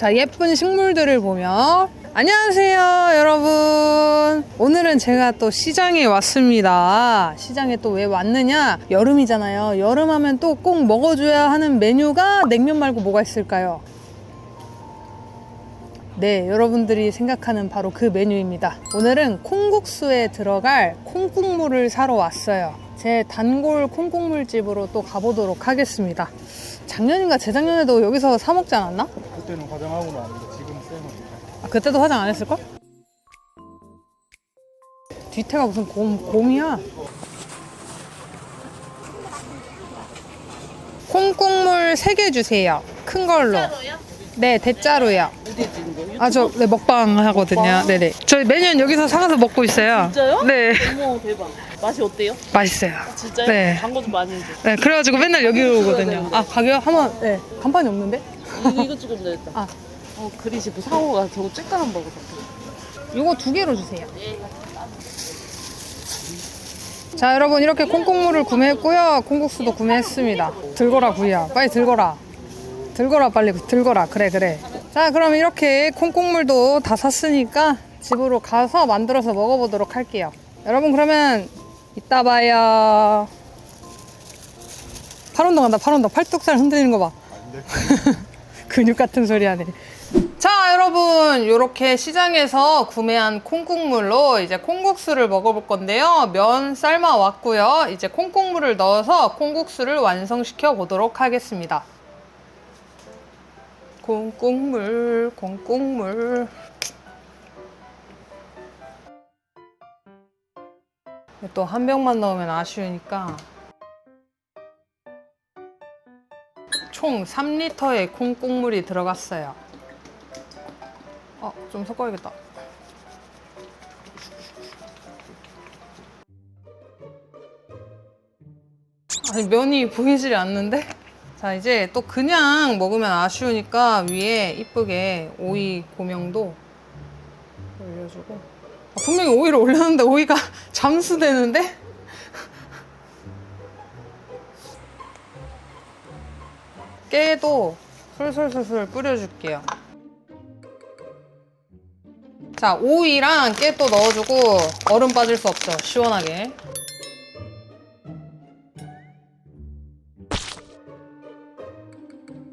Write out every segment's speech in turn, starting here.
자, 예쁜 식물들을 보며 안녕하세요, 여러분. 오늘은 제가 또 시장에 왔습니다. 시장에 또 왜 왔느냐? 여름이잖아요. 여름하면 또 꼭 먹어줘야 하는 메뉴가 냉면 말고 뭐가 있을까요? 네, 여러분들이 생각하는 바로 그 메뉴입니다. 오늘은 콩국수에 들어갈 콩국물을 사러 왔어요. 제 단골 콩국물 집으로 또 가보도록 하겠습니다. 작년인가 재작년에도 여기서 사 먹지 않았나? 그때는 화장하고 나왔는데 지금은 쌤은 아, 그때도 화장 안 했을걸? 뒤태가 무슨 곰, 곰이야? 콩국물 3개 주세요. 큰 걸로. 네, 대짜로요. 아, 저, 네, 먹방 하거든요. 네네. 저희 매년 여기서 사가서 먹고 있어요. 진짜요? 네. 어머 대박. 맛이 어때요? 맛있어요. 진짜요? 네. 광고 좀 많이 해줘. 네, 그래가지고 맨날 여기 오거든요. 아, 가격 한번, 네. 간판이 없는데? 이거 이거 찍으면 되겠다. 아. 어 그릇이 뭐 상호가 저거 쬐까만 먹어서. 요거 두 개로 주세요. 자, 여러분 이렇게 콩국물을 구매했고요. 콩국수도 구매했습니다. 들거라 구이야. 빨리 들거라. 들거라 빨리 들거라. 그래 그래. 자, 그럼 이렇게 콩국물도 다 샀으니까 집으로 가서 만들어서 먹어보도록 할게요. 여러분 그러면 이따 봐요. 팔 운동 한다. 팔 운동. 팔뚝살 흔들리는 거 봐. 근육 같은 소리 하네. 자, 여러분, 이렇게 시장에서 구매한 콩국물로 이제 콩국수를 먹어볼 건데요. 면 삶아 왔고요. 이제 콩국물을 넣어서 콩국수를 완성시켜 보도록 하겠습니다. 콩국물, 콩국물. 또 한 병만 넣으면 아쉬우니까 총 3리터의 콩국물이 들어갔어요. 어, 좀 섞어야겠다. 아니, 면이 보이질 않는데? 자, 이제 또 그냥 먹으면 아쉬우니까 위에 이쁘게 오이 고명도 올려주고. 아, 분명히 오이를 올렸는데 오이가 잠수되는데? 깨도 솔솔솔솔 뿌려줄게요. 자, 오이랑 깨 또 넣어주고 얼음 빠질 수 없죠. 시원하게.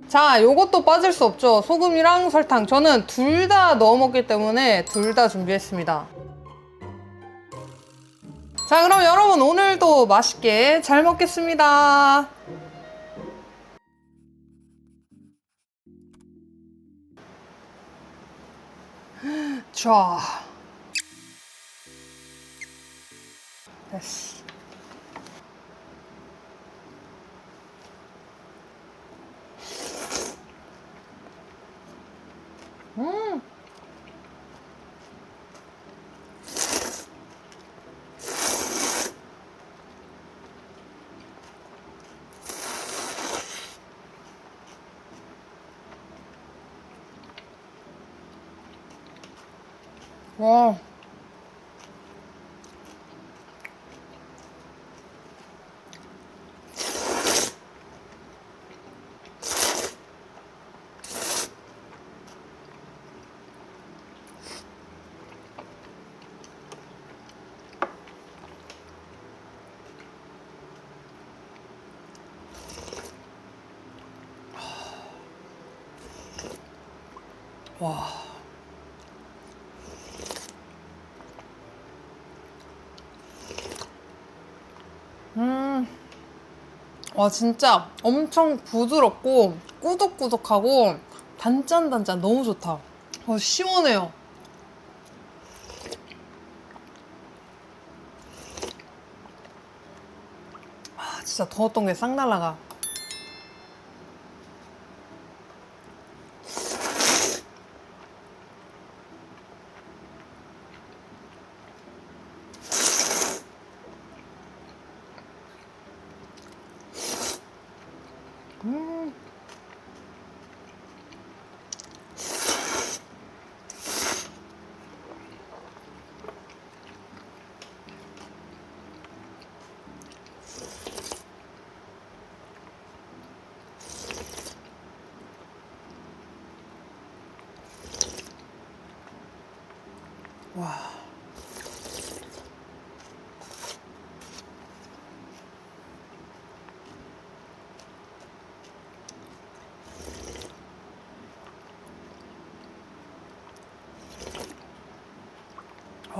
자, 요것도 빠질 수 없죠. 소금이랑 설탕. 저는 둘 다 넣어 먹기 때문에 둘 다 준비했습니다. 자, 그럼 여러분 오늘도 맛있게 잘 먹겠습니다. 자. 됐어. 음. 와. 와. 와, 진짜 엄청 부드럽고 꾸덕꾸덕하고 단짠단짠 너무 좋다. 어, 시원해요. 아, 진짜 더웠던 게 싹 날라가.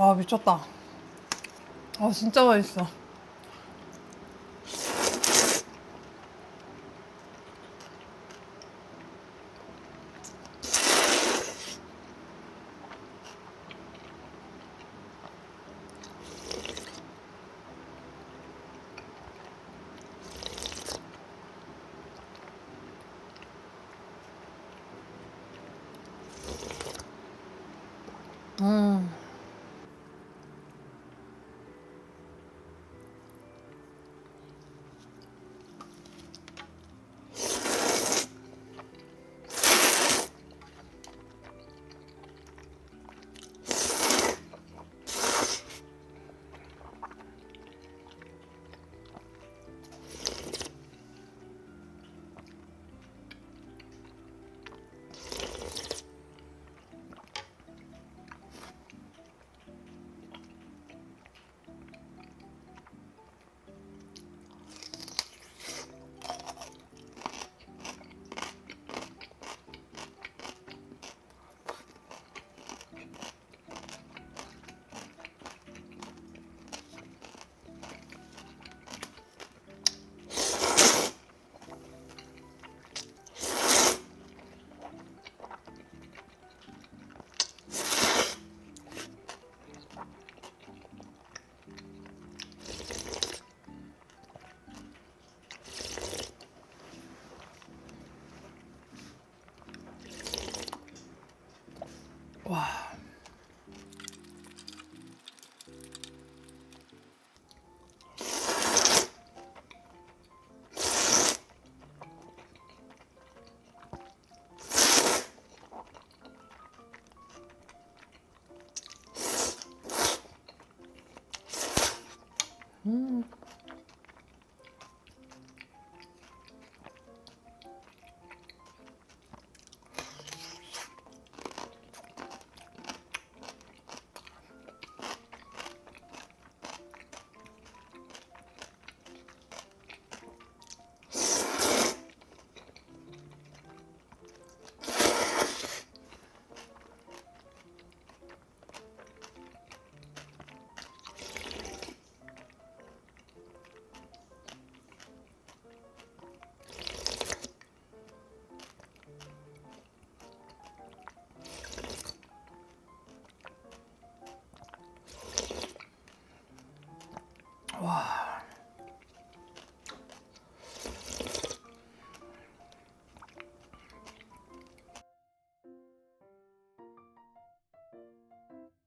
아 미쳤다. 아 진짜 맛있어. 음.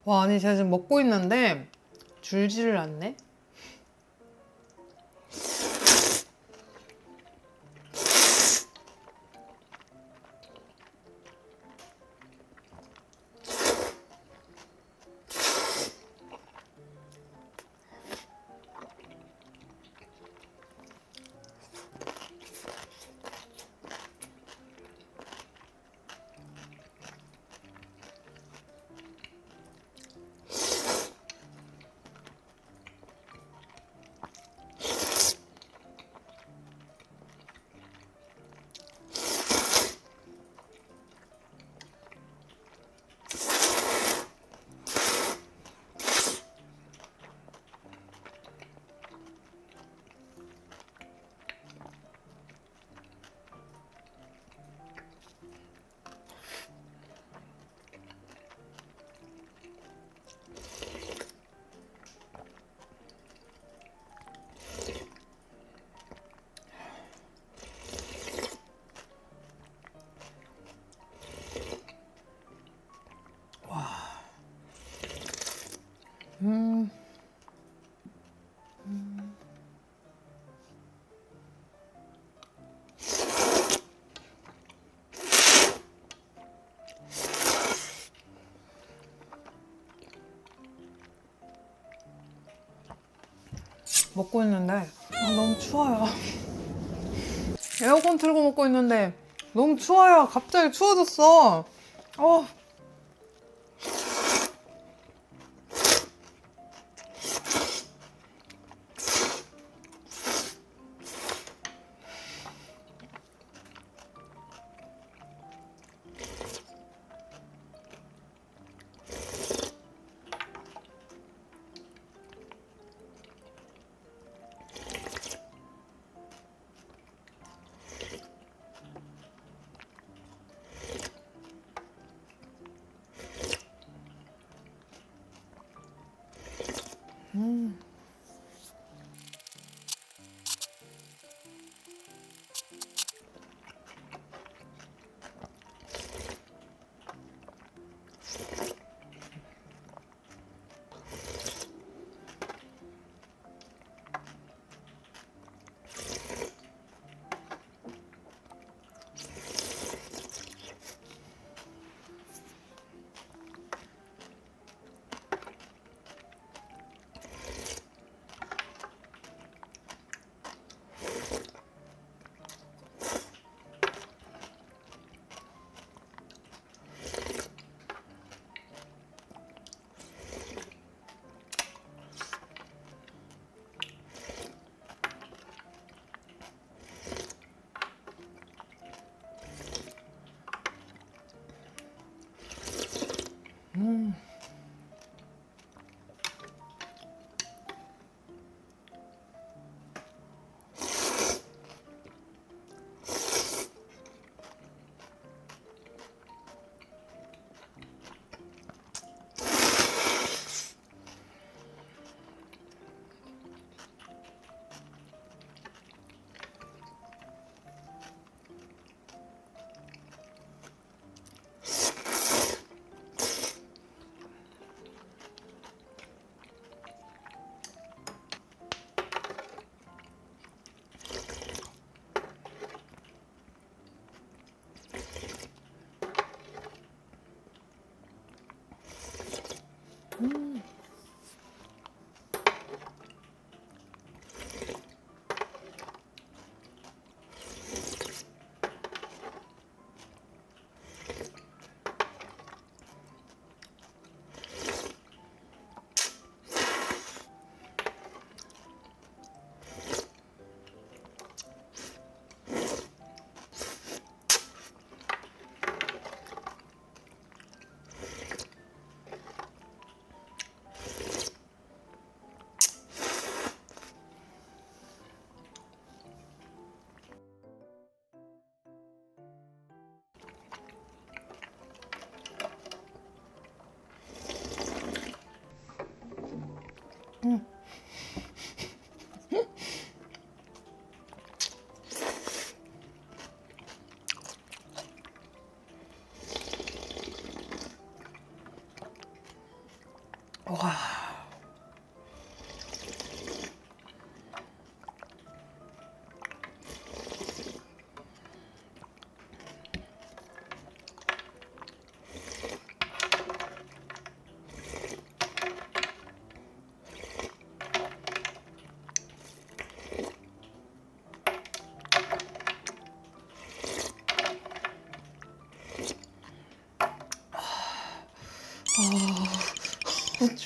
와, 아니, 제가 지금 먹고 있는데 줄지를 않네? 먹고 있는데 아, 너무 추워요. 에어컨 틀고 먹고 있는데 너무 추워요. 갑자기 추워졌어. 어.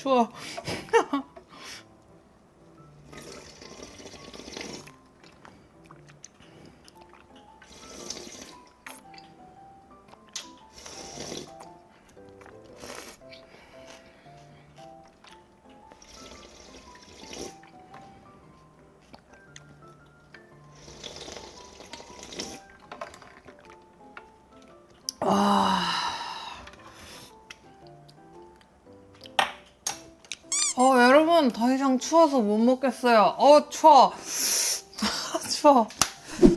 추워. 여러분, 더 이상 추워서 못 먹겠어요. 어, 추워. 추워.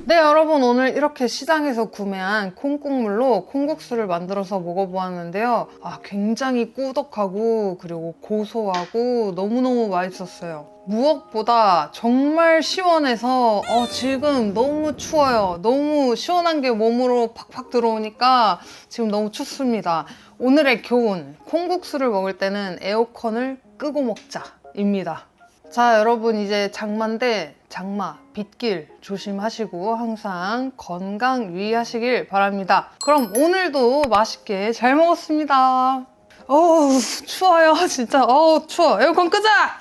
네, 여러분, 오늘 이렇게 시장에서 구매한 콩국물로 콩국수를 만들어서 먹어보았는데요. 아, 굉장히 꾸덕하고, 그리고 고소하고, 너무너무 맛있었어요. 무엇보다 정말 시원해서, 어, 지금 너무 추워요. 너무 시원한 게 몸으로 팍팍 들어오니까 지금 너무 춥습니다. 오늘의 교훈, 콩국수를 먹을 때는 에어컨을 끄고 먹자 입니다. 자, 여러분 이제 장마인데 장마, 빗길 조심하시고 항상 건강 유의하시길 바랍니다. 그럼 오늘도 맛있게 잘 먹었습니다. 어우, 추워요. 진짜. 어우, 추워. 에어컨 끄자!